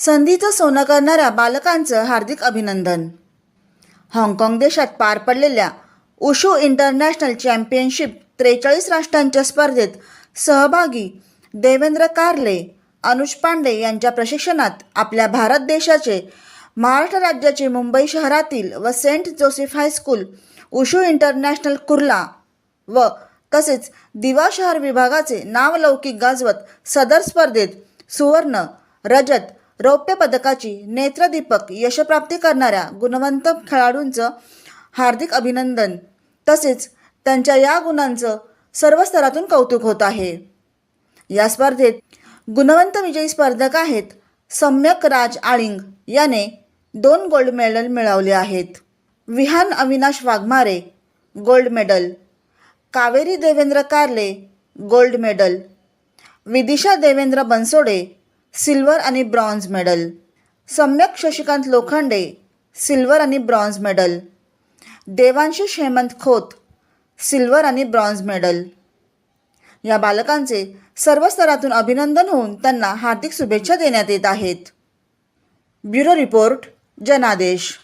संधीचं सोनं करणाऱ्या बालकांचं हार्दिक अभिनंदन. हाँगकाँग देशात पार पडलेल्या उशू इंटरनॅशनल चॅम्पियनशिप त्रेचाळीस राष्ट्रांच्या स्पर्धेत सहभागी देवेंद्र कारले अनुज पांडे यांच्या प्रशिक्षणात आपल्या भारत देशाचे महाराष्ट्र राज्याचे मुंबई शहरातील व saint Joseph high school wushu international Kurla व तसेच दिवा शहर विभागाचे नावलौकिक गाजवत सदर स्पर्धेत सुवर्ण रजत रौप्य पदकाची नेत्रदीपक यशप्राप्ती करणाऱ्या गुणवंत खेळाडूंचं हार्दिक अभिनंदन. तसेच त्यांच्या या गुणांचं सर्व स्तरातून कौतुक होत आहे. या स्पर्धेत गुणवंत विजयी स्पर्धक आहेत सम्यक राज आळिंग. याने दोन गोल्ड मेडल मिळवले आहेत. Vihan Avinash Waghmare gold medal. Kaveri Devendra Karale gold medal. Vidisha Devendra Bansode silver आणि bronze medal. Samyak Shashikant Lokhande silver आणि bronze medal. Devashish Hemant Khot silver आणि ब्रॉन्झ मेडल. या बालकांचे सर्व स्तरातून अभिनंदन होऊन त्यांना हार्दिक शुभेच्छा देण्यात येत आहेत. ब्युरो रिपोर्ट जनादेश.